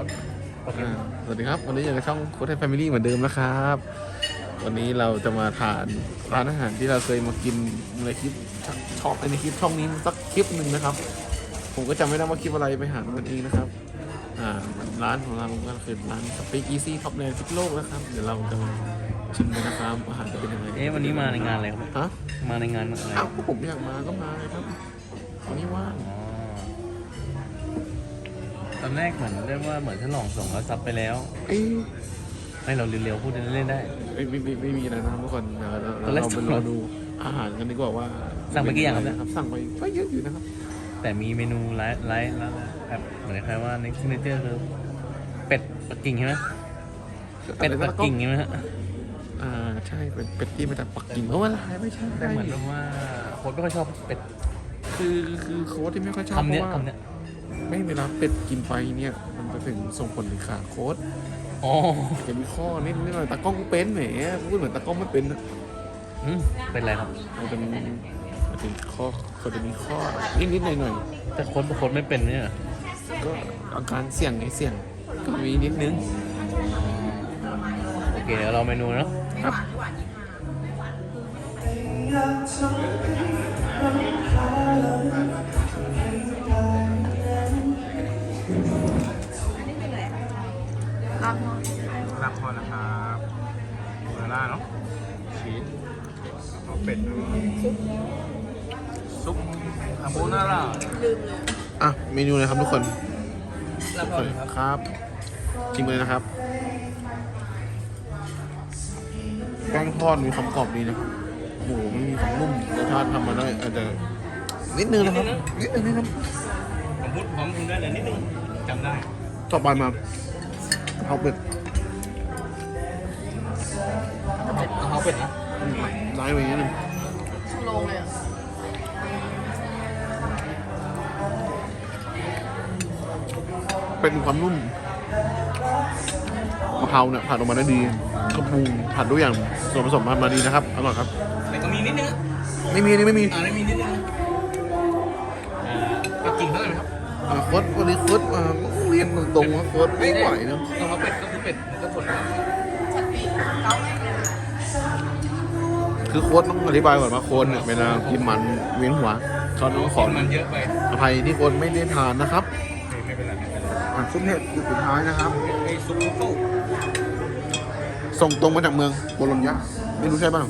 ค้ดโอเค อ่าสวัสดีครับ วันนี้อยู่ในช่องโค้ดแฟมิลี่เหมือนเดิมนะครับ วันนี้เราจะมาทานร้านอาหารที่เราเคยมากินในคลิปชอบในคลิปช่องนี้สักคลิปหนึ่งนะครับ ผมก็จำไม่ได้ว่าคลิปอะไรไปหามันเองนะครับ อ่าร้านของเราก็คือร้านสปีกอีซี่ท็อปแลนด์ทุกโลกนะครับ เดี๋ยวเราจะมาชิมกันนะครับอาหารจะเป็นยังไงเอ๊ะวันนี้มาในงานอะไรครับฮะมาในงานอะไรอ้าวพวกผมอยากมาก็มาเลยครับวันนี้ว่าง อ๋อต อนแรกเหมือนเรียกว่าเหมือนฉลองส่งแล้วซับไปแล้วเอ้ยให้เราเร็วๆพูดเล่นๆได้ ไม่ไม่ไม่ไม่มีอะไรนะครับทุกคนเดี๋ยวเราตอนแรกเราไปรอดูอาหารกันดีกว่าว่าสั่งไปกี่อย่างครับเนี่ยสั่งไปก็เยอะอยู่นะครับ แต่มีเมนูไลฟ์ไลฟ์แล้วแบบเหมือนคล้ายๆว่าในซิเนเจอร์คือเป็ดปักกิ่งใช่ไหมเป็ดปักกิ่งใช่ไหมฮะอ่าใช่เป็นเป็ดที่มาจากปักกิ่งเพราะว่าลายไม่ใช่แต่เหมือนกับว่าโค้ดไม่ค่อยชอบเป็ดคือคือโค้ดที่ไม่ค่อยชอบคำเพเนี้ยราะว่าคำเนี้ย ไม่เวลาเป็ดกินไปเนี่ย มันจะถึงส่งผลถึงขาโค้ดอ๋อจะมีข้อนิดนิดหน่อยตากล้องเป็นแหมพูดเหมือนตากล้องไม่เป็นนะอืมเป็นไรครับ มันจะมีมันจะมีข้อเขาจะมีข้อนิดนิดหน่อยหน่อยแต่โค้ดโค้ดไม่เป็นเนี่ยๆก็อาการเสี่ยงไงเสี่ยงก็มีนิดนึง โอเคเดี๋ยวเราเมนูเนาะครับ รั บพอนะครับโบราล่าเนาะชีสเอาเป็ดซุปคาโบนาร่าอะเมนูเลยครับทุกคนรับพอครับครับชิมเลยนะครับแป้งทอดมีความกรอบดีนะครับหมูไม่มีความนุ่มรสชาติทำมาได้อาจจะนิดนึงนะครับนิดนึงนะครับผมพูดพร้อมคุณได้เลยนิดนึงจำได้ต่อไปมา เอาเป็ดเอาเป็ดนะร้ายไปนิดนึงเป็นความนุ่มกะเพราเนี่ยผัดออกมาได้ดีกระพุงผัดด้วยอย่างส่วนผสมมาดีนะครับ อร่อยครับแต่ก็มีนิดนึงไม่มีอันนี่ไม่มี อ่าไม่มีนิดนึง อ่าโค้ดวันนี้โค้ดอ่าเรียนตรงๆว่าโค้ดไม่ไหวนะกะเพราเป็ดก็คือเป็ดมันก็สดครับคือโค้ดต้องอธิบายก่อนว่าโค้ดเนี่ยเวลากินมันเวียนหัวเขาต้องขอมันเยอะไปอภัยที่โค้ดไม่ได้ทานนะครับไม่เป็นไรไม่เป็นไรอะซุปเห็ดจุดสุดท้ายนะครับไอ้ซุปโต้ส่งตรงมาจากเมืองโบโลญญาไม่รู้ใช่ป่ะ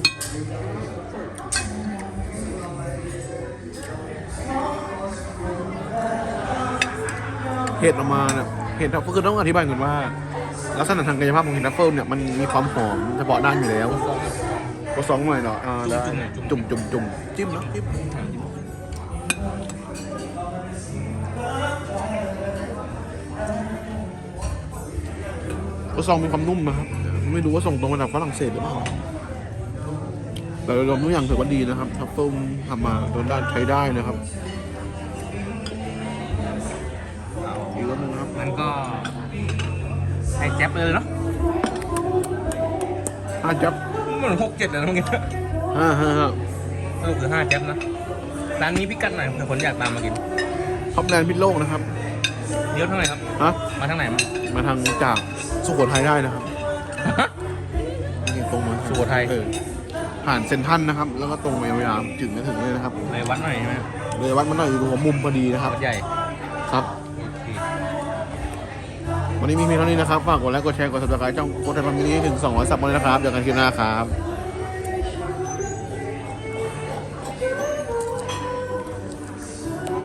เห็ดออกมาเนี่ยเห็ดก็คือต้องอธิบายก่อนว่า ลักษณะทางกายภาพของเห็ดทัฟเฟิลเนี่ยมันมีความหอมเฉพาะด้านอยู่แล้วก็สองหน่อยเหรออ่าได้จุ่จุ่มมจุ่มจุ่มจิ้มเนาะจิ้มก็ซองมีความนุ่มนะครับ ไม่รู้ว่าส่งตรงมาจากฝรั่งเศสหรือเปล่าแต่โดยรวมทุกอย่างถือว่าดีนะครับทัฟเฟิลทำมาโดนด้านใช้ได้นะครับ อีกรอบนึงนะครับมันก็ไอ้แจ๊บเลยเนาะห้าจับมันหกเจ็ดแล้วเมื่อกี้ห้าห้าห้าสรุปคือห้าแจ๊บนะร้านนี้พิกัดหน่อยเผื่อคนอยากตามมากินท็อปแลนด์พิษโลกนะครับเลี้ยวเท่าไหร่ครับ ฮะมาทางไหนมามาทางจากสุโขทัยได้นะครับนี่ตรงมาสุโขทัย เออผ่านเซนทรันนะครับ แล้วก็ตรงไปยาวๆถึงจะถึงเลยนะครับในวัดหน่อยใช่ไหมเลยวัดมันหน่อยอยู่หัวมุมพอดีนะครับ วัดใหญ่ครับโอเค วันนี้มีเพียงเท่านี้นะครับ ฝากกดไลค์ กดแชร์ กด subscribe ช่องโค้ชไทยพัมมินี้ถึง200ซับมาเลยนะครับเจอกันคลิปหน้าครับ